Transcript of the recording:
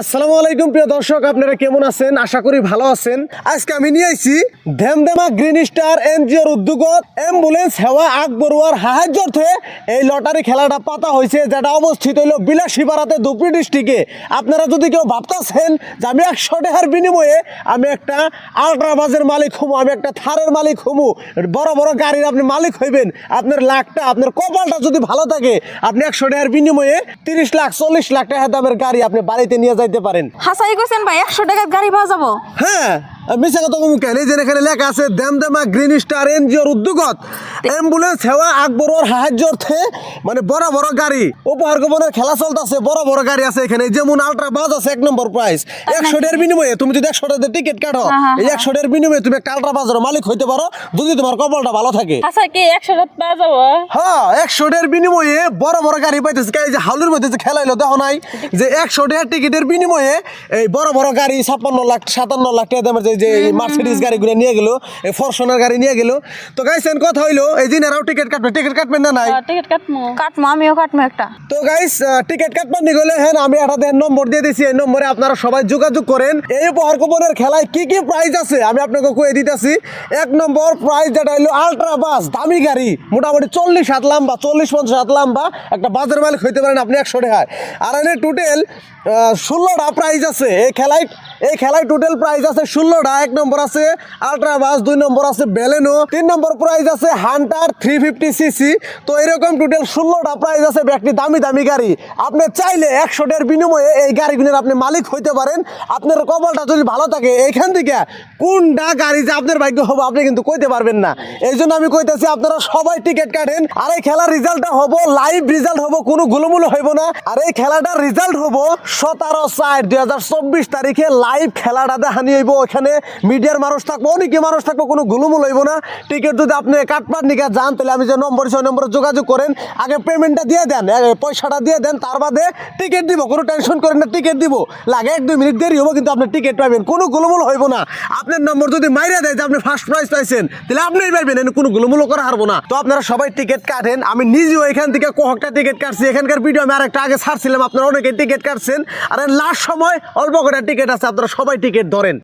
আসসালামু আলাইকুম, প্রিয় দর্শক, আপনারা কেমন আছেন? আশা করি ভালো আছেন। আজকে আমি নিয়ে আইছি ধেমধেমা গ্রিন স্টার এনজিওর উদ্যোগত অ্যাম্বুলেন্স সেবা আকবরুয়ার সাহায্যর্থে এই লটারি খেলাটা পাতা হয়েছে, যেটা অবস্থিত হইল বিলাসীপাড়াতে দুপরি ডিস্ট্রিক্টে। আপনারা যদি কেউ ভাবতেছেন যে আমি একশো টাকার বিনিময়ে আমি একটা আল্ট্রা বাসের মালিক হমু আমি একটা থারের মালিক হমু বড় বড় গাড়ির আপনি মালিক হইবেন, আপনার লাখটা, আপনার কপালটা যদি ভালো থাকে, আপনি একশো টাকার বিনিময়ে তিরিশ লাখ, চল্লিশ লাখ টাকা দামের গাড়ি আপনি বাড়িতে নিয়ে যাইতে পারেন। হাসাই কইছেন ভাই একশো টাকার গাড়ি পাওয়া যাব। হ্যাঁ মিশা কথা কমু কেন? এই যে এখানে লেখা আছে দেমদেমা গ্রিন স্টার এনজিওর উদ্যোগত। অ্যাম্বুলেন্স সেবা আকবরের সাহায্যর্থে মানে বড় বড় গাড়ি। উপহার গোপনের খেলা চলতেছে বড় বড় গাড়ি আছে এখানে। যেমন আলট্রা বাস আছে এক নম্বর প্রাইস একশো টাকার বিনিময়ে তুমি যদি একশো টাকা টিকিট কাটো হ্যাঁ, হ্যাঁ, এই একশো টাকার বিনিময়ে তুমি একটা আলট্রা বাসের মালিক হইতে পারো যদি তোমার কপালটা ভালো থাকে। হাসাই কি একশো টাকা পাওয়া যাব? হ্যাঁ একশো টাকার বিনিময়ে বড় বড় গাড়ি পাইতেছে। এই যে হাউলের মধ্যে যে খেলাইলো দেখো নাই যে একশো টাকার টিকিটের বিনিময়ে এই বড় বড় গাড়ি ছাপ্পান্ন লাখ সাতান্ন লাখ টাকা দামের যে- যে মার্সিডিস গাড়িগুলো নিয়ে গেলো এই ফরশনের গাড়ি নিয়ে গেলো। তো গাইস কথা হইল এই দিন এরাও টিকিট কাটবে। টিকিট কাটবেন না নাই? টিকিট কাটমু। কাটমু আমিও কাটমু একটা। তো গাইস টিকিট কাটবার নি গেলে হ্যাঁ আমি একটা দেন নম্বর দিয়ে দিছি। এই নম্বরে আপনারা সবাই যোগাযোগ করেন। এই উপহার কুপনের খেলায় কি কি প্রাইজ আছে? আমি আপনাকে কয়ে দিতেছি। এক নম্বর প্রাইজ যেটা হলো আলট্রা বাস দামি গাড়ি। মোটামুটি চল্লিশ হাত লম্বা চল্লিশ পঞ্চাশ হাত লম্বা। একটা বাজার মালিক হইতে পারেন আপনি একশো টাকায়। আর এনে টোটাল ষোলোটা প্রাইজ আছে। এই খেলায় এই খেলায় টোটাল প্রাইজ আছে ষোলোটা। এক নম্বর আছে আলট্রা বাস দুই নম্বর আছে বেলেনো তিন নম্বর প্রাইজ আছে হান্টার থ্রি ফিফটি সিসি তো এরকম টোটাল ষোলোটা প্রাইজ আছে একটি দামি দামি গাড়ি। আপনি চাইলে একশোটার বিনিময়ে এই গাড়িগুলোর আপনি মালিক হইতে পারেন। আপনার কপালটা যদি ভালো থাকে, এইখান থেকে কোনটা গাড়ি যে আপনার ভাগ্য হবে আপনি কিন্তু কইতে পারবেন না। এই জন্য আমি কইতেছি, আপনারা সবাই টিকিট কাটেন। আর এই খেলার রেজাল্টটা হব লাইভ রেজাল্ট হব, কোনো গুলমুলো হইব না। আর এই খেলাটার রেজাল্ট হব সতেরো চার, দুই হাজার চব্বিশ তারিখে লাইভ খেলাটা হানি হইব ওখানে মিডিয়ার মানুষ থাকব অনেকে মানুষ থাকব, কোনো গুলমুল হইব না। টিকিট যদি আপনি কাটবার নিকা যান, তাহলে আমি যে নম্বর, ছয় নম্বরে যোগাযোগ করেন, আগে পেমেন্টটা দিয়ে দেন পয়সাটা দিয়ে দেন, তার বাদে টিকিট দিব, কোনো টেনশন করেন না টিকিট দিব। লাগে এক, দুই মিনিট দেরি হব কিন্তু আপনি টিকিট পাবেন কোনো গুলমুল হইব না। আপনার নম্বর যদি মাইরা দেয় যে আপনি ফার্স্ট প্রাইজ পাইছেন, তাহলে আপনিই পাইবেন, এনে কোনো গুলমুল করা হারবো না। তো আপনারা সবাই টিকিট কাটেন, আমি নিজেও এখান থেকে কয়েকটা টিকিট কাটছি, এখানকার ভিডিও আমি আরেকটা আগে ছাড়ছিলাম, আপনারা অনেকে টিকিট কাটছেন। আর লাস্ট সময় অল্প করে টিকিট আছে আপনারা সবাই টিকিট ধরেন।